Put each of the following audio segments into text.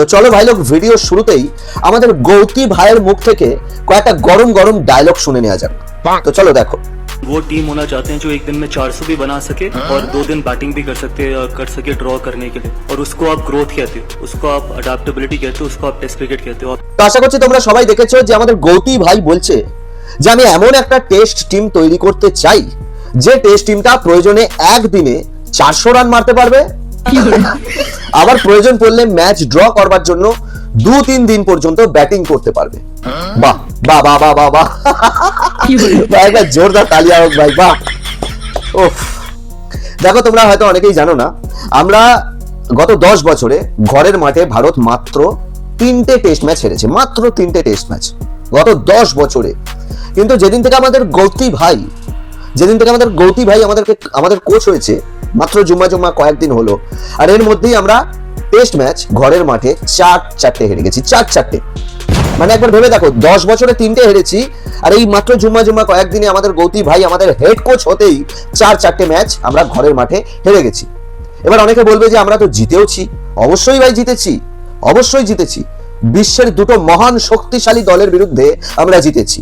তো চলো ভাই লোক ভিডিও শুরুতেই আমাদের গৌতী ভাইয়ের মুখ থেকে কয়েকটা গরম গরম ডায়লগ শুনে নেওয়া যাক তো চলো দেখো वो टीम होना चाहते हैं जो एक दिन में 400 भी बना सके और दो दिन बैटिंग भी कर सकते हैं कर सके ड्रॉ करने के लिए और उसको आप ग्रोथ कहते हो उसको आप अडेप्टेबिलिटी कहते हो उसको आप टेस्ट क्रिकेट कहते हो তো আশা করছি তোমরা সবাই দেখেছো যে আমাদের গৌতী ভাই বলছে যে আমি এমন একটা টেস্ট টিম তৈরি করতে চাই যে টেস্ট টিমটা প্রয়োজনে একদিনে চারশো রান মারতে পারবে আবার প্রয়োজন পড়লে ম্যাচ ড্র করবার জন্য দু তিন দিন পর্যন্ত ব্যাটিং করতে পারবে। বাহ বাহ বাহ বাহ বাহ বাহ। জোরদার তালিয়া হোক ভাই বাহ। ওফ দেখো তোমরা হয়তো অনেকেই জানো না আমরা গত দশ বছরে ঘরের মাঠে ভারত মাত্র তিনটে টেস্ট ম্যাচ হেরেছে মাত্র তিনটে টেস্ট ম্যাচ গত দশ বছরে। কিন্তু যেদিন থেকে আমাদের গৌতী ভাই যেদিন থেকে আমাদের গৌতী ভাই আমাদেরকে আমাদের কোচ হয়েছে মাত্র জুম্মা জুম্মা কয়েকদিন হলো। আর এর মধ্যেই আমরা টেস্ট ম্যাচ ঘরের মাঠে চার চারটে হেরে গেছি চার চারটে। মানে একবার ভেবে দেখো দশ বছরে তিনটে হেরেছি আর এই মাত্র জুম্মা জুম্মা কয়েকদিনে আমাদের গৌতী ভাই আমাদের হেড কোচ হতেই চার চারটে ম্যাচ আমরা ঘরের মাঠে হেরে গেছি। এবার অনেকে বলবে যে আমরা তো জিতেওছি। অবশ্যই ভাই জিতেছি অবশ্যই জিতেছি। বিশ্বের দুটো মহান শক্তিশালী দলের বিরুদ্ধে আমরা জিতেছি।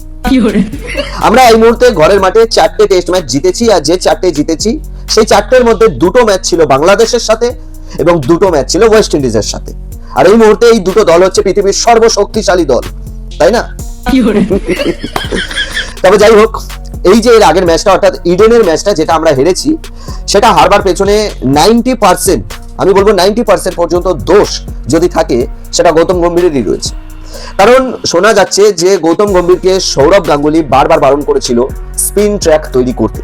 আমরা এই মুহূর্তে ঘরের মাঠে চারটে টেস্ট ম্যাচ জিতেছি আর যে চারটে জিতেছি সেই চারটের মধ্যে দুটো ম্যাচ ছিল বাংলাদেশের সাথে এবং দুটো ম্যাচ ছিল ওয়েস্ট ইন্ডিজের সাথে। আর এই মুহূর্তে এই দুটো দল হচ্ছে পৃথিবীর সর্বশক্তিশালী দল তাই না? তবে যাই হোক এই যে এর আগের ম্যাচটা অর্থাৎ ইডেনের ম্যাচটা যেটা আমরা হেরেছি সেটা হারবার পেছনে নাইনটি পার্সেন্ট আমি বলব নাইনটি পার্সেন্ট পর্যন্ত দোষ যদি থাকে সেটা গৌতম গম্ভীরেরই রয়েছে। কারণ শোনা যাচ্ছে যে গৌতম গম্ভীরকে সৌরভ গাঙ্গুলি বারবার বারণ করেছিল স্পিন ট্র্যাক তৈরি করতে।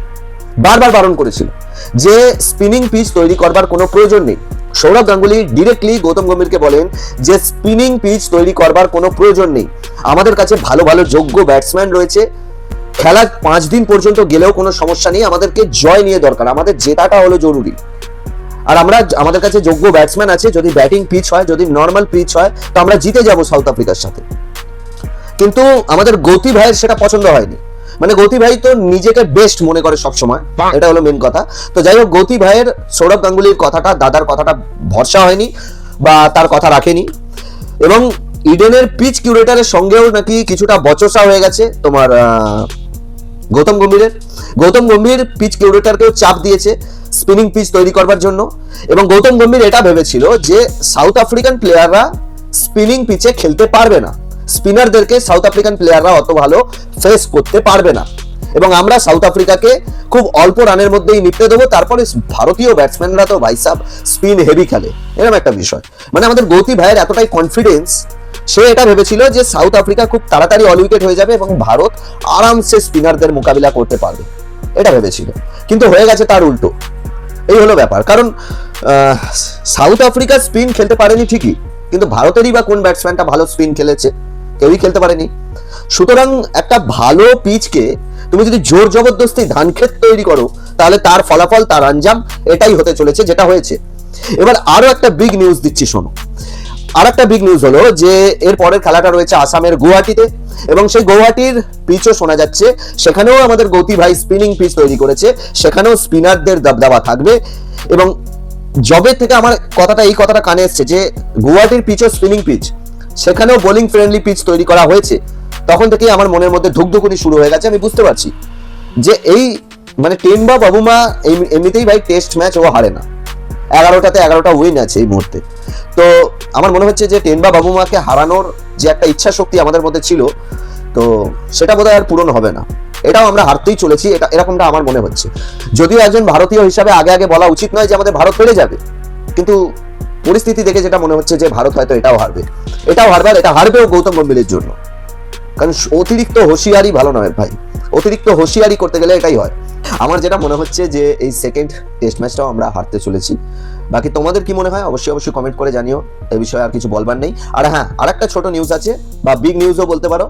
বারবার বারণ করেছিল যে স্পিনিং পিচ তৈরি করবার কোনো প্রয়োজন নেই। সৌরভ গাঙ্গুলি ডিরেক্টলি গৌতম গম্ভীরকে বলেন যে স্পিনিং পিচ তৈরি করবার কোনো প্রয়োজন নেই। আমাদের কাছে ভালো ভালো যোগ্য ব্যাটসম্যান রয়েছে। খেলা পাঁচ দিন পর্যন্ত গেলেও কোনো সমস্যা নেই। আমাদেরকে জয় নিয়ে দরকার। আমাদের জেতাটা হলো জরুরি। আর আমরা আমাদের কাছে যোগ্য ব্যাটসম্যান আছে। যদি ব্যাটিং পিচ হয়, যদি নর্মাল পিচ হয়, তো আমরা জিতে যাব সাউথ আফ্রিকার সাথে। কিন্তু আমাদের গতি ভাইয়ের সেটা পছন্দ হয়নি। মানে গৌতী ভাই তো নিজেকে বেস্ট মনে করে সব সময় এটা হলো মেন কথা। তো যাই হোক গৌতী ভাইয়ের সৌরভ গাঙ্গুলির কথাটা দাদার কথাটা ভরসা হয়নি বা তার কথা রাখেনি। এবং ইডেনের পিচ কিউরেটারের সঙ্গেও নাকি কিছুটা বচসা হয়ে গেছে তোমার গৌতম গম্ভীরের। গৌতম গম্ভীর পিচ কিউরেটারকেও চাপ দিয়েছে স্পিনিং পিচ তৈরি করবার জন্য। এবং গৌতম গম্ভীর এটা ভেবেছিল যে সাউথ আফ্রিকান প্লেয়াররা স্পিনিং পিচে খেলতে পারবে না। স্পিনারদেরকে সাউথ আফ্রিকান প্লেয়াররা অত ভালো ফেস করতে পারবে না। এবং আমরা সাউথ আফ্রিকাকে খুব অল্প রানের মধ্যেই নিপতে দেবো, তারপরে ভারতীয় ব্যাটসম্যানরা তো ভাইসাব স্পিন হেভি খেলে। এরকম একটা বিষয়। মানে আমাদের গৌতী ভাইয়ের এতটাই কনফিডেন্স সে এটা ভেবেছিল যে সাউথ আফ্রিকা খুব তাড়াতাড়ি অল উইকেট হয়ে যাবে এবং ভারত আরামসে স্পিনারদের মোকাবিলা করতে পারবে। এটা ভেবেছিল। কিন্তু হয়ে গেছে তার উল্টো। এই হলো ব্যাপার। কারণ সাউথ আফ্রিকা স্পিন খেলতে পারেনি ঠিকই, কিন্তু ভারতেরই বা কোন ব্যাটসম্যানটা ভালো স্পিন খেলেছে? কেউই খেলতে পারেনি। সুতরাং একটা ভালো পিচকে তুমি যদি জোর জবরদস্তি ধান ক্ষেত তৈরি করো, তাহলে তার ফলাফল, তার আঞ্জাম এটাই হতে চলেছে, যেটা হয়েছে। এবার আরও একটা বিগ নিউজ দিচ্ছি, শোনো। আর একটা বিগ নিউজ হলো যে এর পরের খেলাটা রয়েছে আসামের গুয়াহাটিতে, এবং সেই গুয়াহাটির পিচও শোনা যাচ্ছে। সেখানেও আমাদের গৌতী ভাই স্পিনিং পিচ তৈরি করেছে। সেখানেও স্পিনারদের দাবদাবা থাকবে। এবং জবে থেকে আমার কথাটা, এই কথাটা কানে এসছে যে, গুয়াহাটির পিচও স্পিনিং পিচ সেখানেও বোলিং ফ্রেন্ডলি পিচ তৈরি করা হয়েছে। তখন থেকেই আমার মনের মধ্যে ধুকধুকুনি শুরু হয়ে গেছে, আমি বুঝতে পারছি যে এই মানে টেন বা বাবুমা এম- এমনিতেই ভাই টেস্ট ম্যাচ ও হারে না। এগারোটাতে এগারোটা উইন আছে এই মুহূর্তে। তো আমার মনে হচ্ছে যে টেনবা বাবুমাকে হারানোর যে একটা ইচ্ছা শক্তি আমাদের মধ্যে ছিল, তো সেটা বোধহয় আর পূরণ হবে না। এটাও আমরা হারতেই চলেছি, এটা এরকমটা আমার মনে হচ্ছে। যদিও একজন ভারতীয় হিসাবে আগে আগে বলা উচিত নয় যে আমাদের ভারত হেরে যাবে, কিন্তু পরিস্থিতি দেখে যেটা মনে হচ্ছে যে ভারত হয়তো এটাও হারবে। এটাও হারবে আর এটা হারবেও গৌতম গম্ভীরের জন্য। কারণ অতিরিক্ত হুঁশিয়ারি ভালো নয় ভাই। অতিরিক্ত হুঁশিয়ারি করতে গেলে এটাই হয়। আমার যেটা মনে হচ্ছে যে এই সেকেন্ড টেস্ট ম্যাচটাও আমরা হারতে চলেছি। বাকি তোমাদের কি মনে হয়? অবশ্যই অবশ্যই কমেন্ট করে জানিও। এই বিষয়ে আর কিছু বলবার নেই। আর হ্যাঁ আর একটা ছোট নিউজ আছে, বা বিগ নিউজও বলতে পারো।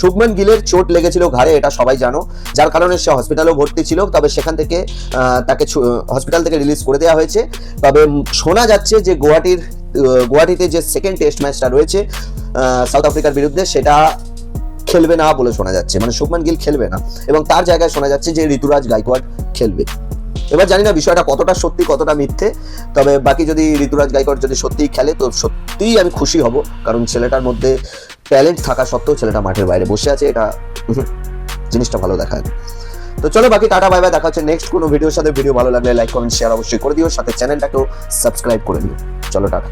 শুভমন গিলের চোট লেগেছিল ঘাড়ে, এটা সবাই জানো। যার কারণে সে হসপিটালেও ভর্তি ছিল, তবে সেখান থেকে তাকে হসপিটাল থেকে রিলিজ করে দেওয়া হয়েছে। তবে শোনা যাচ্ছে যে গুয়াহাটির গুয়াহাটিতে যে সেকেন্ড টেস্ট ম্যাচটা রয়েছে সাউথ আফ্রিকার বিরুদ্ধে, সেটা খেলবে না বলে শোনা যাচ্ছে। মানে শুভমান গিল খেলবে না। এবং তার জায়গায় শোনা যাচ্ছে যে ঋতুরাজ গাইকোয়াড খেলবে। এবার জানি না বিষয়টা কতটা সত্যি, কতটা মিথ্যে। তবে বাকি যদি ঋতুরাজ গাইকর যদি সত্যিই খেলে, তো সত্যিই আমি খুশি হব। কারণ ছেলেটার মধ্যে ট্যালেন্ট থাকা সত্ত্বেও ছেলেটা মাঠের বাইরে বসে আছে। এটা জিনিসটা ভালো দেখায়। তো চলো বাকি টাটা বাই বাই দেখা হচ্ছে নেক্সট কোনো ভিডিওর সাথে। ভিডিও ভালো লাগলে লাইক কমেন্ট শেয়ার অবশ্যই করে দিও। সাথে চ্যানেলটাকেও সাবস্ক্রাইব করে দিও। চলো টাটা।